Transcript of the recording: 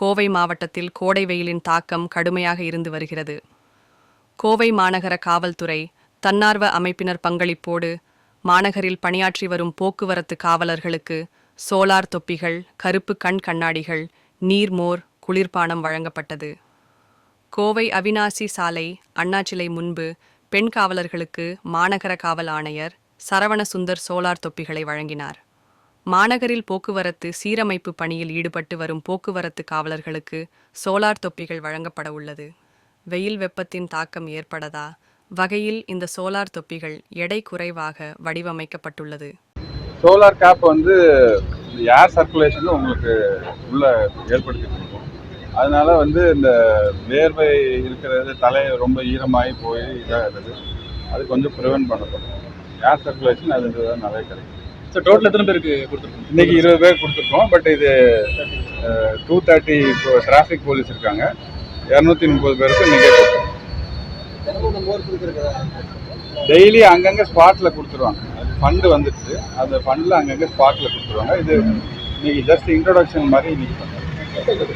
கோவை மாவட்டத்தில் கோடை வெயிலின் தாக்கம் கடுமையாக இருந்து வருகிறது. கோவை மாநகர காவல்துறை தன்னார்வ அமைப்பினர் பங்களிப்போடு மாநகரில் பணியாற்றி வரும் போக்குவரத்து காவலர்களுக்கு சோலார் தொப்பிகள் கருப்பு கண் கண்ணாடிகள் நீர்மோர் குளிர்பானம் வழங்கப்பட்டது. கோவை அவினாசி சாலை அண்ணாச்சிலை முன்பு பெண் காவலர்களுக்கு மாநகர காவல் ஆணையர் சரவணசுந்தர் சோலார் தொப்பிகளை வழங்கினார். மாநகரில் போக்குவரத்து சீரமைப்பு பணியில் ஈடுபட்டு வரும் போக்குவரத்து காவலர்களுக்கு சோலார் தொப்பிகள் வழங்கப்பட உள்ளது. வெயில் வெப்பத்தின் தாக்கம் ஏற்படதா? வகையில் இந்த சோலார் தொப்பிகள் எடை குறைவாக வடிவமைக்கப்பட்டுள்ளது. சோலார் கேப் வந்து ஏர் சர்க்குலேஷன் உங்களுக்கு உள்ள ஏற்படுத்திட்டு கொடுக்கும் அதனால வந்து இந்த வேர்வை இருக்கிறது தலை ரொம்ப ஈரமாகி போய் இதாகிறது அது கொஞ்சம் ப்ரிவென்ட் பண்ணப்படும் ஏர் சர்க்குலேஷன் அது நிறைய கிடைக்கும். சார் டோட்டல் எத்தனை பேருக்கு கொடுத்துருக்கோம் இன்னைக்கு இருபது பேர் கொடுத்துருக்கோம். பட் இது டூ தேர்ட்டி இப்போ டிராஃபிக் போலீஸ் இருக்காங்க. இரநூத்தி முப்பது பேருக்கு இன்றைக்கே கொடுத்துருக்கோம். டெய்லி அங்கங்கே ஸ்பாட்டில் கொடுத்துருவாங்க. ஃபண்டு வந்துடுச்சு. அந்த ஃபண்டில் அங்கங்கே ஸ்பாட்டில் கொடுத்துருவாங்க. இது இன்னைக்கு ஜஸ்ட் இன்ட்ரொடக்ஷன் மாதிரி இன்னைக்கு பண்ணுறோம்